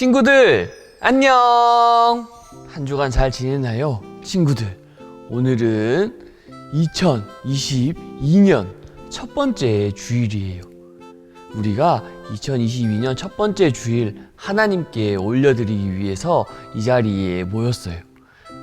친구들, 안녕! 한 주간 잘 지내나요? 친구들, 오늘은 2022년 첫 번째 주일이에요. 우리가 2022년 첫 번째 주일 하나님께 올려드리기 위해서 이 자리에 모였어요.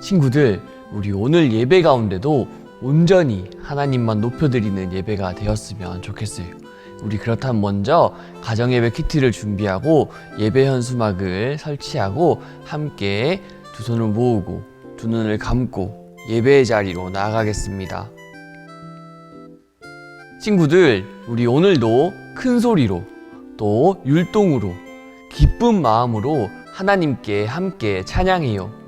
친구들, 우리 오늘 예배 가운데도 온전히 하나님만 높여드리는 예배가 되었으면 좋겠어요. 우리 그렇다면 먼저 가정 예배 키트를 준비하고 예배 현수막을 설치하고 함께 두 손을 모으고 두 눈을 감고 예배의 자리로 나아가겠습니다. 친구들, 우리 오늘도 큰 소리로 또 율동으로 기쁜 마음으로 하나님께 함께 찬양해요.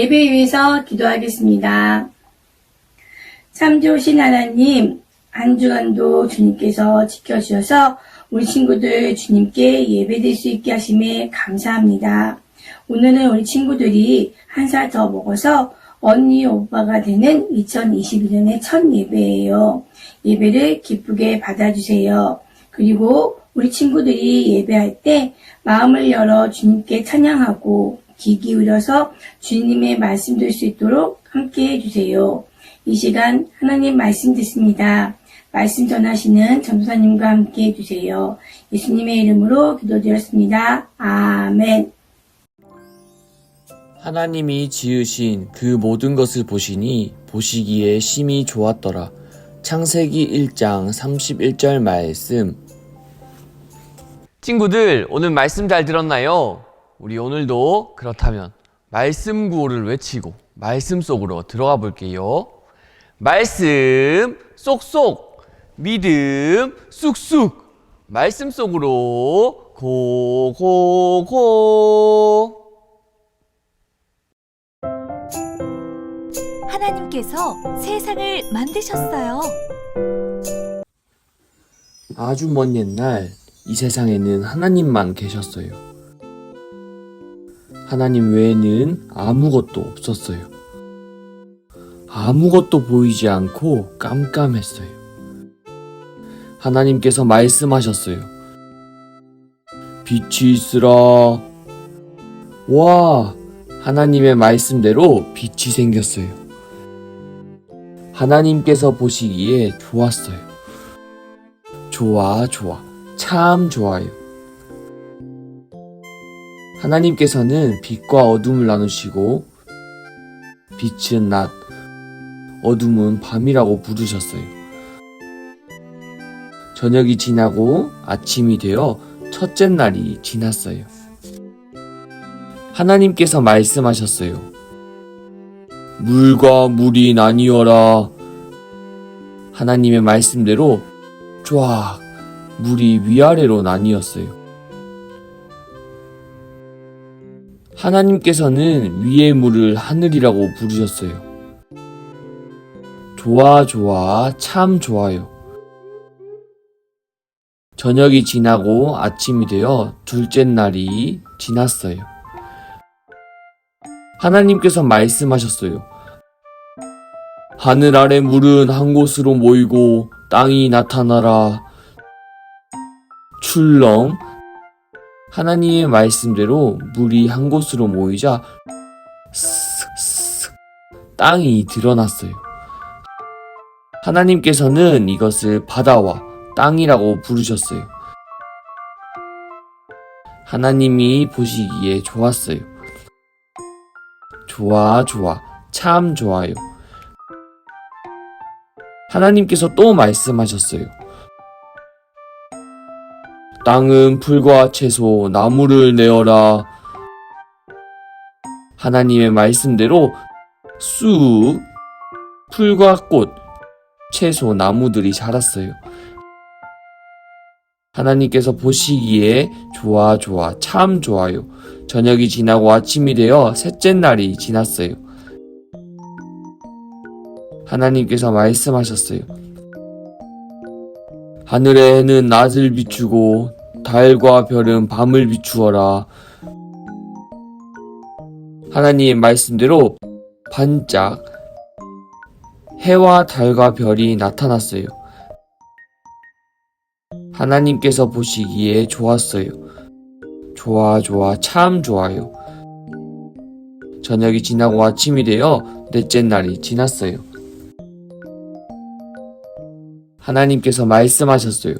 예배 위해서 기도하겠습니다. 참 좋으신 하나님, 한 주간도 주님께서 지켜주셔서 우리 친구들 주님께 예배될 수 있게 하심에 감사합니다. 오늘은 우리 친구들이 한 살 더 먹어서 언니 오빠가 되는 2022년의 첫 예배예요. 예배를 기쁘게 받아주세요. 그리고 우리 친구들이 예배할 때 마음을 열어 주님께 찬양하고 귀 기울여서 주님의 말씀 들수 있도록 함께 해주세요. 이 시간 하나님 말씀 듣습니다. 말씀 전하시는 전도사님과 함께 해주세요. 예수님의 이름으로 기도드렸습니다. 아멘. 하나님이 지으신 그 모든 것을 보시니 보시기에 심히 좋았더라. 창세기 1장 31절 말씀. 친구들, 오늘 말씀 잘 들었나요? 우리 오늘도 그렇다면 말씀 구호를 외치고 말씀 속으로 들어가 볼게요. 말씀 쏙쏙, 믿음 쑥쑥, 말씀 속으로 고고고. 하나님께서 세상을 만드셨어요. 아주 먼 옛날 이 세상에는 하나님만 계셨어요. 하나님 외에는 아무것도 없었어요. 아무것도 보이지 않고 깜깜했어요. 하나님께서 말씀하셨어요. 빛이 있으라. 와! 하나님의 말씀대로 빛이 생겼어요. 하나님께서 보시기에 좋았어요. 좋아, 좋아. 참 좋아요. 하나님께서는 빛과 어둠을 나누시고, 빛은 낮, 어둠은 밤이라고 부르셨어요. 저녁이 지나고 아침이 되어 첫째 날이 지났어요. 하나님께서 말씀하셨어요. 물과 물이 나뉘어라. 하나님의 말씀대로 쫙 물이 위아래로 나뉘었어요. 하나님께서는 위의 물을 하늘이라고 부르셨어요. 좋아, 좋아, 참 좋아요. 저녁이 지나고 아침이 되어 둘째 날이 지났어요. 하나님께서 말씀하셨어요. 하늘 아래 물은 한 곳으로 모이고 땅이 나타나라. 출렁 하나님의 말씀대로 물이 한 곳으로 모이자 땅이 드러났어요. 하나님께서는 이것을 바다와 땅이라고 부르셨어요. 하나님이 보시기에 좋았어요. 좋아, 좋아, 참 좋아요. 하나님께서 또 말씀하셨어요. 땅은 풀과 채소, 나무를 내어라. 하나님의 말씀대로 쑥 풀과 꽃, 채소, 나무들이 자랐어요. 하나님께서 보시기에 좋아, 좋아, 참 좋아요. 저녁이 지나고 아침이 되어 셋째 날이 지났어요. 하나님께서 말씀하셨어요. 하늘에는 낮을 비추고 달과 별은 밤을 비추어라. 하나님의 말씀대로 반짝 해와 달과 별이 나타났어요. 하나님께서 보시기에 좋았어요. 좋아, 좋아, 참 좋아요. 저녁이 지나고 아침이 되어 넷째 날이 지났어요. 하나님께서 말씀하셨어요.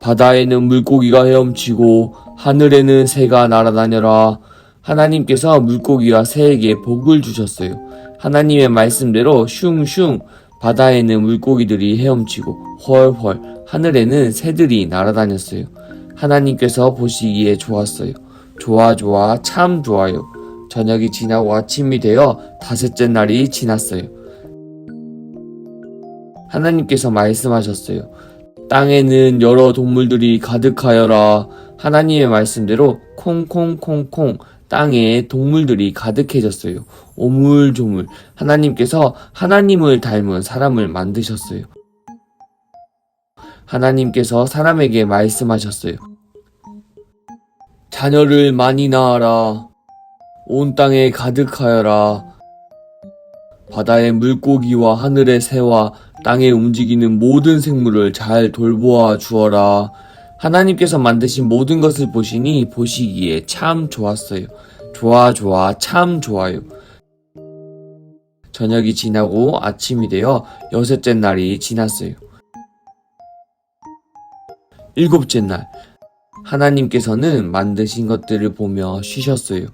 바다에는 물고기가 헤엄치고 하늘에는 새가 날아다녀라. 하나님께서 물고기와 새에게 복을 주셨어요. 하나님의 말씀대로 슝슝 바다에는 물고기들이 헤엄치고 헐헐 하늘에는 새들이 날아다녔어요. 하나님께서 보시기에 좋았어요. 좋아 좋아 참 좋아요. 저녁이 지나고 아침이 되어 다섯째 날이 지났어요. 하나님께서 말씀하셨어요. 땅에는 여러 동물들이 가득하여라. 하나님의 말씀대로 콩콩콩콩 땅에 동물들이 가득해졌어요. 오물조물. 하나님께서 하나님을 닮은 사람을 만드셨어요. 하나님께서 사람에게 말씀하셨어요. 자녀를 많이 낳아라. 온 땅에 가득하여라. 바다의 물고기와 하늘의 새와 땅에 움직이는 모든 생물을 잘 돌보아 주어라. 하나님께서 만드신 모든 것을 보시니 보시기에 참 좋았어요. 좋아, 좋아, 참 좋아요. 저녁이 지나고 아침이 되어 여섯째 날이 지났어요. 일곱째 날, 하나님께서는 만드신 것들을 보며 쉬셨어요.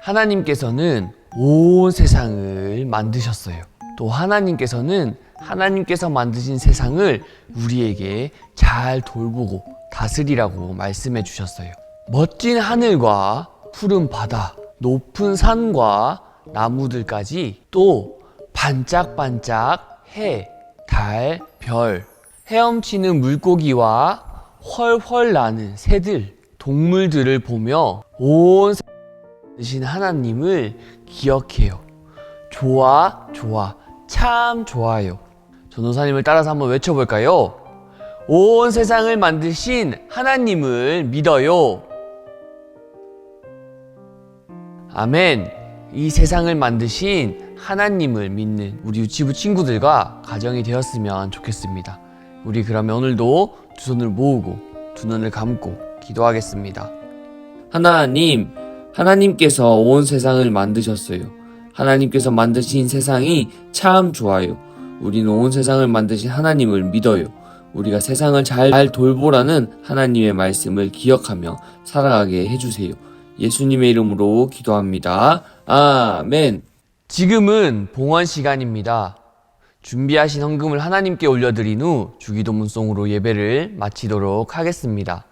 하나님께서는 온 세상을 만드셨어요. 또 하나님께서는 하나님께서 만드신 세상을 우리에게 잘 돌보고 다스리라고 말씀해 주셨어요. 멋진 하늘과 푸른 바다, 높은 산과 나무들까지 또 반짝반짝 해, 달, 별, 헤엄치는 물고기와 훨훨 나는 새들, 동물들을 보며 온신 하나님을 기억해요. 좋아, 좋아, 참 좋아요. 전도사님을 따라서 한번 외쳐볼까요? 온 세상을 만드신 하나님을 믿어요. 아멘. 이 세상을 만드신 하나님을 믿는 우리 유치부 친구들과 가정이 되었으면 좋겠습니다. 우리 그러면 오늘도 두 손을 모으고 두 눈을 감고 기도하겠습니다. 하나님, 하나님께서 온 세상을 만드셨어요. 하나님께서 만드신 세상이 참 좋아요. 우리는 온 세상을 만드신 하나님을 믿어요. 우리가 세상을 잘 돌보라는 하나님의 말씀을 기억하며 살아가게 해주세요. 예수님의 이름으로 기도합니다. 아멘. 지금은 봉헌 시간입니다. 준비하신 헌금을 하나님께 올려드린 후 주기도문송으로 예배를 마치도록 하겠습니다.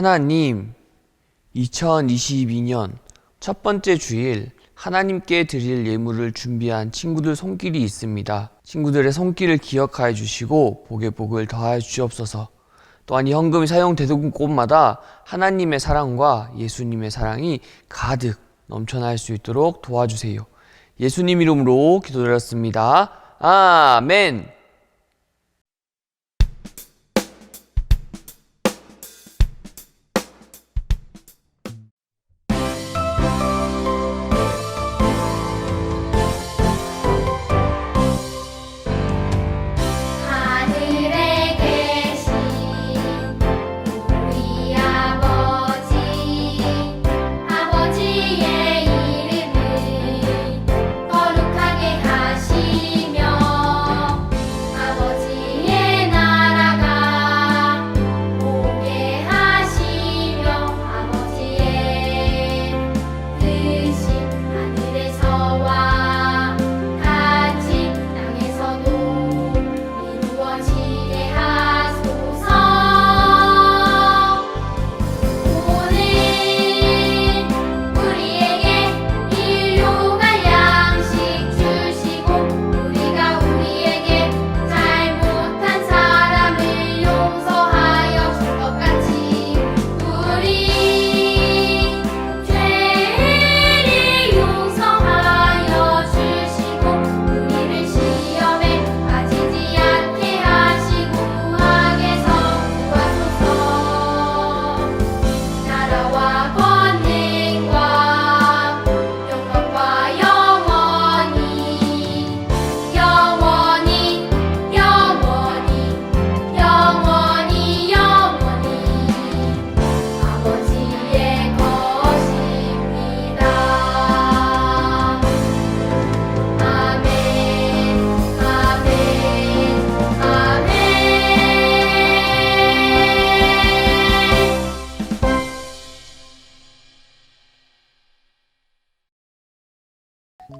하나님, 2022년 첫 번째 주일 하나님께 드릴 예물을 준비한 친구들 손길이 있습니다. 친구들의 손길을 기억하여 주시고 복의 복을 더하여 주시옵소서. 또한 이 헌금이 사용되는 곳마다 하나님의 사랑과 예수님의 사랑이 가득 넘쳐날 수 있도록 도와주세요. 예수님 이름으로 기도드렸습니다. 아멘.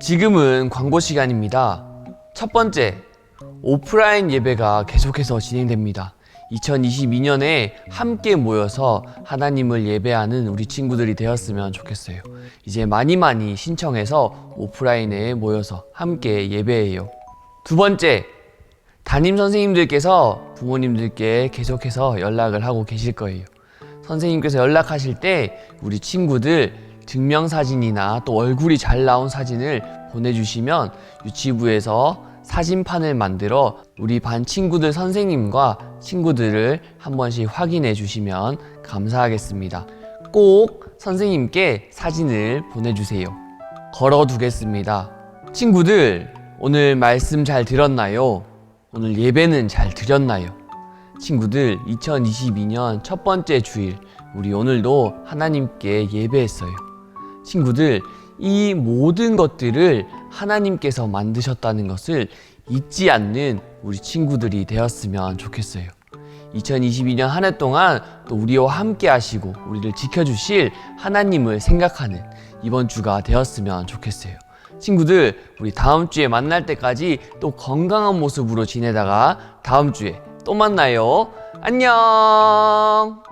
지금은 광고 시간입니다. 첫 번째, 오프라인 예배가 계속해서 진행됩니다. 2022년에 함께 모여서 하나님을 예배하는 우리 친구들이 되었으면 좋겠어요. 이제 많이 많이 신청해서 오프라인에 모여서 함께 예배해요. 두 번째, 담임 선생님들께서 부모님들께 계속해서 연락을 하고 계실 거예요. 선생님께서 연락하실 때 우리 친구들 증명사진이나 또 얼굴이 잘 나온 사진을 보내주시면 유치부에서 사진판을 만들어 우리 반 친구들 선생님과 친구들을 한 번씩 확인해 주시면 감사하겠습니다. 꼭 선생님께 사진을 보내주세요. 걸어 두겠습니다. 친구들, 오늘 말씀 잘 들었나요? 오늘 예배는 잘 드렸나요? 친구들, 2022년 첫 번째 주일, 우리 오늘도 하나님께 예배했어요. 친구들, 이 모든 것들을 하나님께서 만드셨다는 것을 잊지 않는 우리 친구들이 되었으면 좋겠어요. 2022년 한 해 동안 또 우리와 함께 하시고 우리를 지켜주실 하나님을 생각하는 이번 주가 되었으면 좋겠어요. 친구들, 우리 다음 주에 만날 때까지 또 건강한 모습으로 지내다가 다음 주에 또 만나요. 안녕!